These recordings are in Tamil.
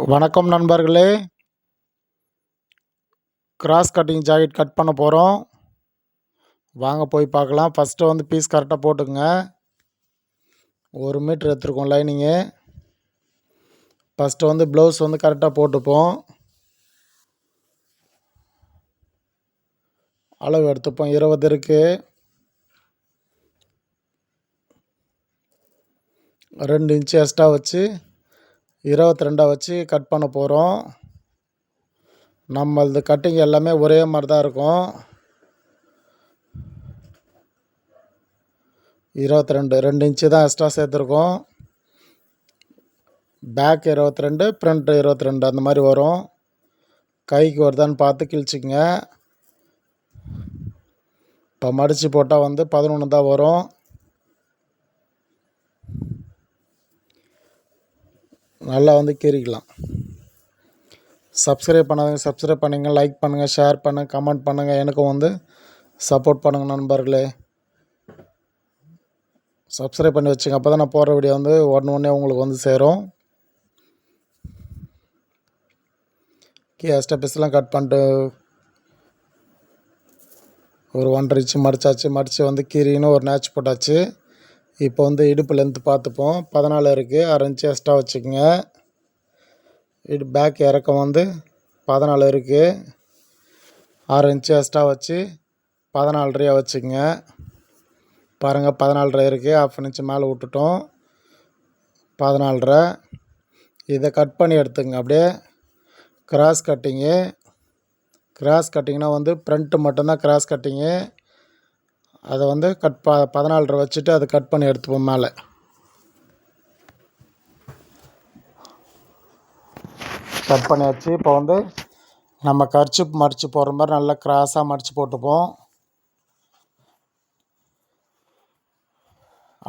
வணக்கம் நண்பர்களே. கிராஸ் கட்டிங் ஜாக்கெட் கட் பண்ண போகிறோம் வாங்க போய் பார்க்கலாம். ஃபஸ்ட்டு வந்து பீஸ் கரெக்டாக போட்டுக்குங்க. ஒரு மீட்ரு எடுத்துருக்கோம் லைனிங்கு ஃபஸ்ட்டு வந்து ப்ளவுஸ் வந்து கரெக்டாக போட்டுப்போம். அளவு எடுத்துப்போம். இருபது இருக்குது ரெண்டு இன்ச்சு எக்ஸ்ட்ரா வச்சு இருபத்தி ரெண்டை வச்சு கட் பண்ண போகிறோம் நம்மளது கட்டிங் எல்லாமே ஒரே மாதிரி தான் இருக்கும். இருபத்தி ரெண்டு ரெண்டு இன்ச்சு தான் எக்ஸ்ட்ரா சேர்த்துருக்கோம். பேக் இருபத்தி ரெண்டு ஃப்ரண்ட்டு இருபத்தி ரெண்டு அந்த மாதிரி வரும். கைக்கு வருதான்னு பார்த்து கிழிச்சிக்கங்க. இப்போ மடித்து போட்டால் வந்து பதினொன்று தான் வரும். நல்லா வந்து கீறிக்கலாம் சப்ஸ்கிரைப் பண்ணாதவங்க சப்ஸ்கிரைப் பண்ணுங்கள் லைக் பண்ணுங்கள் ஷேர் பண்ணுங்கள் கமெண்ட் பண்ணுங்கள் எனக்கும் வந்து சப்போர்ட் பண்ணுங்கள் நண்பர்களே. சப்ஸ்கிரைப் பண்ணி வச்சுங்க. அப்போ தான் நான் போடுற வீடியோ வந்து உடனே உடனே உங்களுக்கு வந்து சேரும். கீ ஸ்டெப்ஸ்லாம் கட் பண்ணிட்டு ஒரு ஒன்றரை இன்ச்சு மடிச்சாச்சு. மடித்து வந்து கீரின்னு ஒரு நேச்சு போட்டாச்சு. இப்போ வந்து இடுப்பு லென்த்து பார்த்துப்போம். பதினாலு இருக்குது அரை இன்ச்சு எக்ஸ்ட்ரா வச்சுக்கோங்க. இடு பேக் இறக்கம் வந்து பதினாலு இருக்குது ஆறு இன்ச்சு எக்ஸ்ட்ரா வச்சு பதினாலரையாக வச்சுக்கோங்க. பாருங்கள் பதினாலரை இருக்குது ஆஃப் இன்ச்சு மேலே விட்டுட்டோம். பதினாலரை. இதை கட் பண்ணி எடுத்துங்க அப்படியே கிராஸ் கட்டிங்கு கிராஸ் கட்டிங்னா வந்து ஃப்ரண்ட்டு மட்டும்தான் கிராஸ் கட்டிங்கு அதை வந்து கட் ப பதினாலரை வச்சுட்டு அதை கட் பண்ணி எடுத்துப்போம் மேலே. கட் பண்ணியாச்சு. இப்போ வந்து நம்ம கரிச்சு மடித்து போடுற மாதிரி நல்லா கிராஸாக மடித்து போட்டுப்போம்.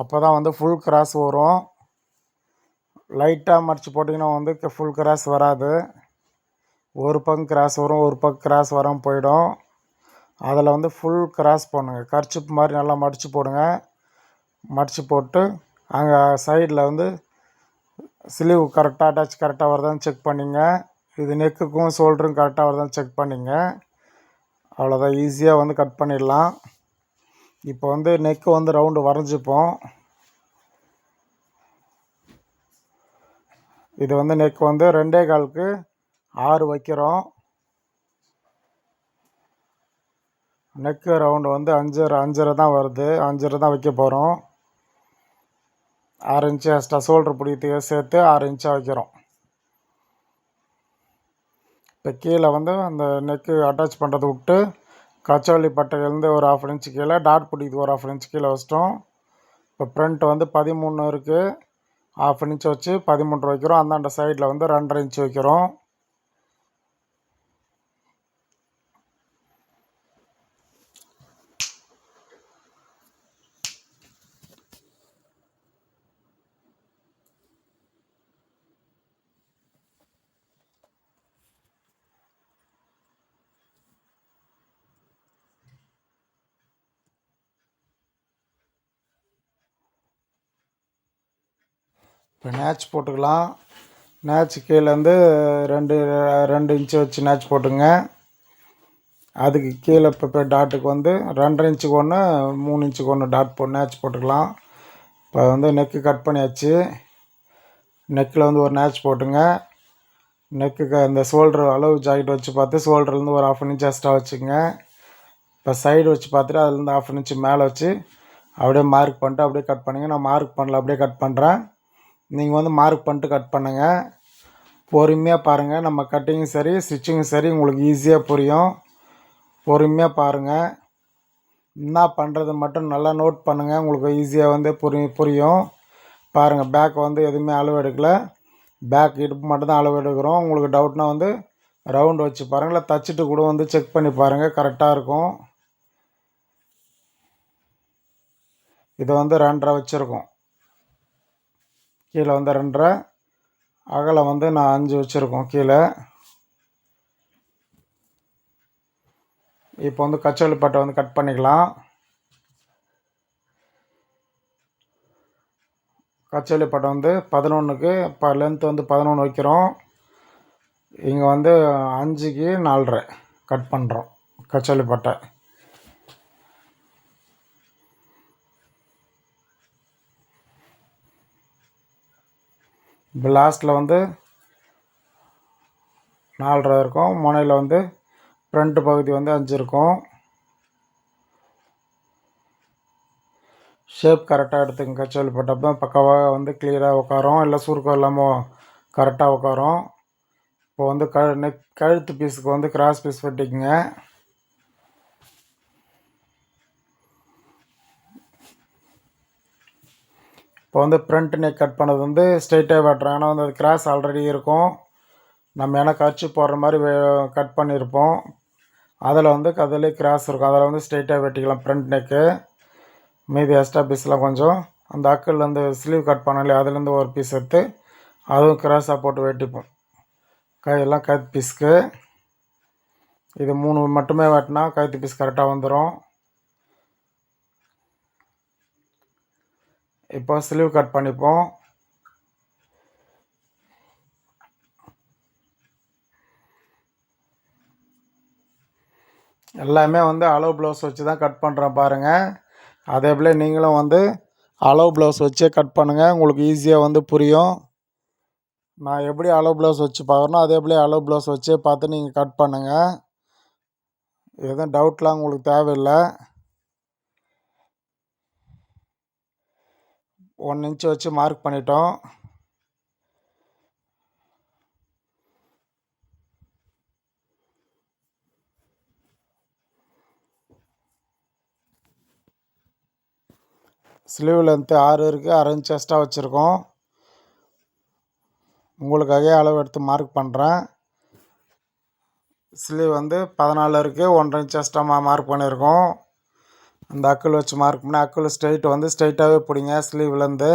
அப்போ தான் வந்து ஃபுல் கிராஸ் வரும். லைட்டாக மடித்து போட்டிங்கன்னா வந்து ஃபுல் கிராஸ் வராது. ஒரு பக்கம் கிராஸ் வரும் ஒரு பக்கம் கிராஸ் வராமல் போயிடும். அதில் வந்து ஃபுல் கிராஸ் பண்ணுங்க கர்ச்சிப் மாதிரி நல்லா மடித்து போடுங்க. மடித்து போட்டு அங்கே சைடில் வந்து ஸ்லீவ் கரெக்டாக அட்டாச் கரெக்டாக வருதான்னு செக் பண்ணிங்க. இது நெக்குக்கும் ஷோல்டரும் கரெக்டாக வருதான்னு செக் பண்ணிங்க. அவ்வளோதான் ஈஸியாக வந்து கட் பண்ணிடலாம். இப்போ வந்து நெக்கு வந்து ரவுண்டு வரைஞ்சிப்போம். இது வந்து நெக் வந்து ரெண்டே காலுக்கு ஆறு வைக்கிறோம். நெக்கு ரவுண்டு வந்து அஞ்சரை அஞ்சரை தான் வருது. அஞ்சரை தான் வைக்க போகிறோம் ஆறு இன்ச்சு எக்ஸ்ட்ரா ஷோல்ட்ரு பிடிக்கிறதுக்கு சேர்த்து ஆறு இன்ச்சாக வைக்கிறோம். இப்போ கீழே வந்து அந்த நெக்கு அட்டாச் பண்ணுறதை விட்டு கச்சோலி பட்டையிலேருந்து ஒரு ஆஃப் இன்ச்சு கீழே டாட் பிடிக்குது ஒரு ஆஃப் இன்ச்சு கீழே வச்சிட்டோம். இப்போ ஃப்ரண்ட் வந்து பதிமூணு இருக்குது ஆஃப் இன்ச்சு வச்சு பதிமூன்று வைக்கிறோம். அந்தாண்ட சைடில் வந்து ரெண்டரை இன்ச்சு வைக்கிறோம். இப்போ நேச் போட்டுக்கலாம். நேச் கீழேருந்து ரெண்டு ரெண்டு இன்ச்சு வச்சு நேச் போட்டுங்க. அதுக்கு கீழே இப்போ டாட்டுக்கு வந்து ரெண்டரை இன்ச்சுக்கு ஒன்று மூணு இன்ச்சுக்கு ஒன்று டாட் போ நேச் போட்டுக்கலாம். இப்போ வந்து நெக்கு கட் பண்ணியாச்சு. நெக்கில் வந்து ஒரு நேச் போட்டுங்க. நெக்குக்கு அந்த ஷோல்ட்ரு அளவு ஜாக்கெட் வச்சு பார்த்து ஷோல்டர்லேருந்து ஒரு ஆஃப் இன்ச் எக்ஸ்ட்ரா வச்சுக்கோங்க. இப்போ சைடு வச்சு பார்த்துட்டு அதுலேருந்து ஆஃப் இன்ச்சு மேலே வச்சு அப்படியே மார்க் பண்ணிட்டு அப்படியே கட் பண்ணுங்க. நான் மார்க் பண்ணல அப்படியே கட் பண்ணுறேன் நீங்கள் வந்து மார்க் பண்ணிட்டு கட் பண்ணுங்கள் பொறுமையாக பாருங்கள் நம்ம கட்டிங்கும் சரி ஸ்டிச்சிங்கும் சரி உங்களுக்கு ஈஸியாக புரியும். பொறுமையாக பாருங்கள் என்ன பண்ணுறது மட்டும் நல்லா நோட் பண்ணுங்கள் உங்களுக்கு ஈஸியாக வந்து புரி புரியும். பாருங்கள் பேக் வந்து எதுவுமே அளவு எடுக்கலை. பேக் இடுப்பு மட்டும்தான் அளவு எடுக்கிறோம். உங்களுக்கு டவுட்னா வந்து ரவுண்டு வச்சு பாருங்கள் தச்சுட்டு கூட வந்து செக் பண்ணி பாருங்கள் கரெக்டாக இருக்கும். இதை வந்து ரெண்டரை வச்சுருக்கோம். கீழே வந்து ரெண்டரை அகலம் வந்து நான் அஞ்சு வச்சுருக்கோம் கீழே. இப்போ வந்து கச்சோலி பட்டை வந்து கட் பண்ணிக்கலாம். கச்சோலி பட்டை வந்து பதினொன்றுக்கு இப்போ லென்த்து வந்து பதினொன்று வைக்கிறோம். இங்கே வந்து அஞ்சுக்கு நாலரை கட் பண்ணுறோம் கச்சோலி பட்டை. இப்போ லாஸ்ட்டில் வந்து நாலரை இருக்கும். முனையில் வந்து ஃப்ரண்ட்டு பகுதி வந்து அஞ்சு இருக்கும். ஷேப் கரெக்டாக எடுத்துங்க கச்சோல் போட்டப்போ தான் பக்காவாக வந்து கிளியராக உட்காரும் இல்லை சுருக்கம் இல்லாமல் கரெக்டாக உட்காரும் இப்போ வந்து க நெக் கழுத்து பீஸுக்கு வந்து கிராஸ் பீஸ் வெட்டிக்குங்க. இப்போ வந்து ஃப்ரண்ட் நெக் கட் பண்ணது வந்து ஸ்ட்ரெயிட்டாக வெட்டுறோம் ஏன்னா வந்து அது கிராஸ் ஆல்ரெடி இருக்கும். நம்ம ஏன்னா கச்சு போடுற மாதிரி கட் பண்ணியிருப்போம். அதில் வந்து அதிலே கிராஸ் இருக்கும். அதில் வந்து ஸ்ட்ரெயிட்டாக வெட்டிக்கலாம் ஃப்ரண்ட் நெக்கு மீதி எக்ஸ்ட்ரா பீஸ்லாம் கொஞ்சம். அந்த அக்கில் ஸ்லீவ் கட் பண்ணலையே அதுலேருந்து ஒரு பீஸ் எடுத்து அதுவும் கிராஸாக போட்டு வெட்டிப்போம். கையெல்லாம் கழுத்து பீஸ்க்கு இது மூணு மட்டுமே வெட்டினா கைத்து பீஸ் கரெக்டாக வந்துடும் இப்போ ஸ்லீவ் கட் பண்ணிப்போம். எல்லாமே வந்து அளவு ப்ளவுஸ் வச்சு தான் கட் பண்ணுறேன் பாருங்கள் அதே போல் நீங்களும் வந்து அளவு ப்ளவுஸ் வச்சே கட் பண்ணுங்கள் உங்களுக்கு ஈஸியாக வந்து புரியும். நான் எப்படி அளவு ப்ளவுஸ் வச்சு பார்க்குறனோ அதே போல் அளவு ப்ளவுஸ் வச்சே பார்த்து நீங்கள் கட் பண்ணுங்கள் எதுவும் டவுட்லாம் உங்களுக்கு தேவையில்லை. ஒன் இன்ச்சு வச்சு மார்க் பண்ணிட்டோம். ஸ்லீவ் லென்த்து ஆறு இருக்குது அரை இன்ச் எக்ஸ்ட்ரா வச்சுருக்கோம். உங்களுக்காக அளவு எடுத்து மார்க் பண்ணுறேன் ஸ்லீவ் வந்து பதினாலு இருக்குது ஒன்றரை இன்ச் எக்ஸ்ட்ரா மார்க் பண்ணியிருக்கோம். அந்த அக்குள் வச்சு மார்க் பண்ணி அக்குள் ஸ்ட்ரைட் வந்து ஸ்ட்ரைட்டாகவே பிடிங்க ஸ்லீவ்லேருந்து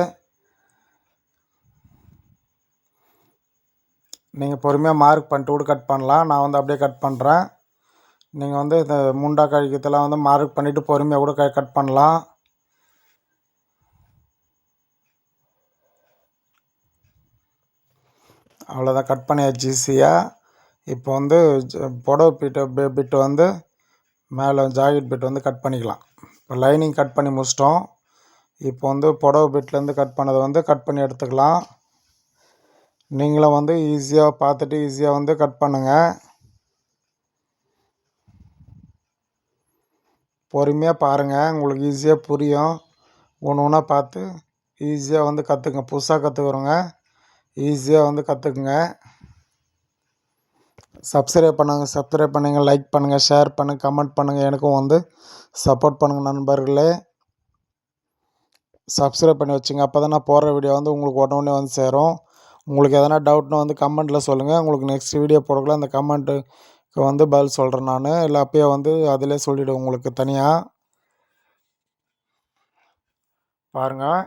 நீங்கள் பொறுமையாக மார்க் பண்ணிட்டு கூட கட் பண்ணலாம். நான் வந்து அப்படியே கட் பண்ணுறேன் நீங்கள் வந்து இந்த முண்டா கழிக்கிறதுலாம் வந்து மார்க் பண்ணிவிட்டு பொறுமையாக கூட க கட் பண்ணலாம். அவ்வளோதான் கட் பண்ணியாச்சு ஈஸியாக இப்போ வந்து புடவை பிட்டு பிட்டு வந்து மேலே ஜாக்கெட் பிட் வந்து கட் பண்ணிக்கலாம். இப்போ லைனிங் கட் பண்ணி முடிச்சிட்டோம். இப்போ வந்து புடவை பிட்லேருந்து கட் பண்ணதை வந்து கட் பண்ணி எடுத்துக்கலாம். நீங்களும் வந்து ஈஸியாக பார்த்துட்டு ஈஸியாக வந்து கட் பண்ணுங்கள் பொறுமையாக பாருங்கள் உங்களுக்கு ஈஸியாக புரியும். ஒன்று ஒன்றா பார்த்து ஈஸியாக வந்து கற்றுக்குங்க புதுசாக கற்றுக்குறோங்க ஈஸியாக வந்து கற்றுக்குங்க சப்ஸ்கிரைப் பண்ணுங்கள் சப்ஸ்கிரைப் பண்ணுங்கள் லைக் பண்ணுங்கள் ஷேர் பண்ணுங்கள் கமெண்ட் பண்ணுங்கள் எனக்கும் வந்து சப்போர்ட் பண்ணுங்கள் நண்பர்களே. சப்ஸ்கிரைப் பண்ணி வச்சுங்க. அப்போ தான் நான் போடுற வீடியோ வந்து உங்களுக்கு உடனே வந்து சேரும். உங்களுக்கு எதனா டவுட்னா வந்து கமெண்ட்டில் சொல்லுங்கள் உங்களுக்கு நெக்ஸ்ட் வீடியோ போடக்குள்ள அந்த கமெண்ட்டுக்கு வந்து பதில் சொல்கிறேன் நான். இல்லை அப்பயே வந்து அதிலே சொல்லிவிடுவேன் உங்களுக்கு தனியாக பாருங்கள்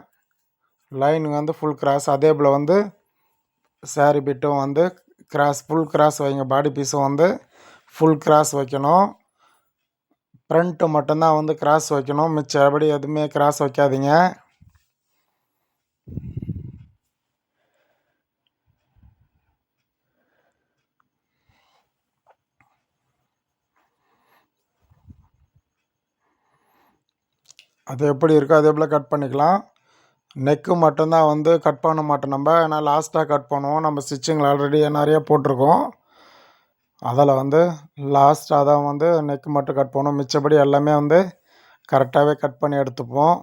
லைன் வந்து ஃபுல் கிராஸ் அதே போல் வந்து சாரி பிட்டும் வந்து கிராஸ் ஃபுல் கிராஸ் வைங்க. பாடி பீஸும் வந்து ஃபுல் கிராஸ் வைக்கணும். ஃப்ரண்ட்டு மட்டும்தான் வந்து கிராஸ் வைக்கணும். மிச்சபடி எதுவுமே கிராஸ் வைக்காதீங்க. அது எப்படி இருக்கோ அதே போல் கட் பண்ணிக்கலாம். நெக்கு மட்டும்தான் வந்து கட் பண்ண மாட்டோம் நம்ம. ஏன்னா லாஸ்ட்டாக கட் பண்ணுவோம். நம்ம ஸ்டிச்சிங்கில் ஆல்ரெடி நிறைய போட்டிருக்கோம். அதில் வந்து லாஸ்ட்டாக தான் வந்து நெக்கு மட்டும் கட் பண்ணுவோம். மிச்சப்படி எல்லாமே வந்து கரெக்டாகவே கட் பண்ணி எடுத்துப்போம்.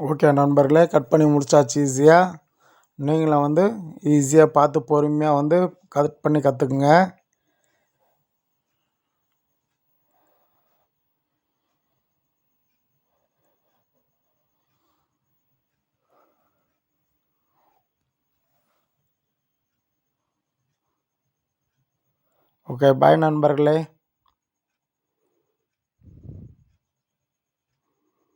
ஓகே நண்பர்களே கட் பண்ணி முடிச்சாச்சு ஈஸியாக நீங்களும் வந்து ஈஸியாக பார்த்து பொறுமையாக வந்து கட் பண்ணி கற்றுக்குங்க ஓகே பாய் நண்பர்களே.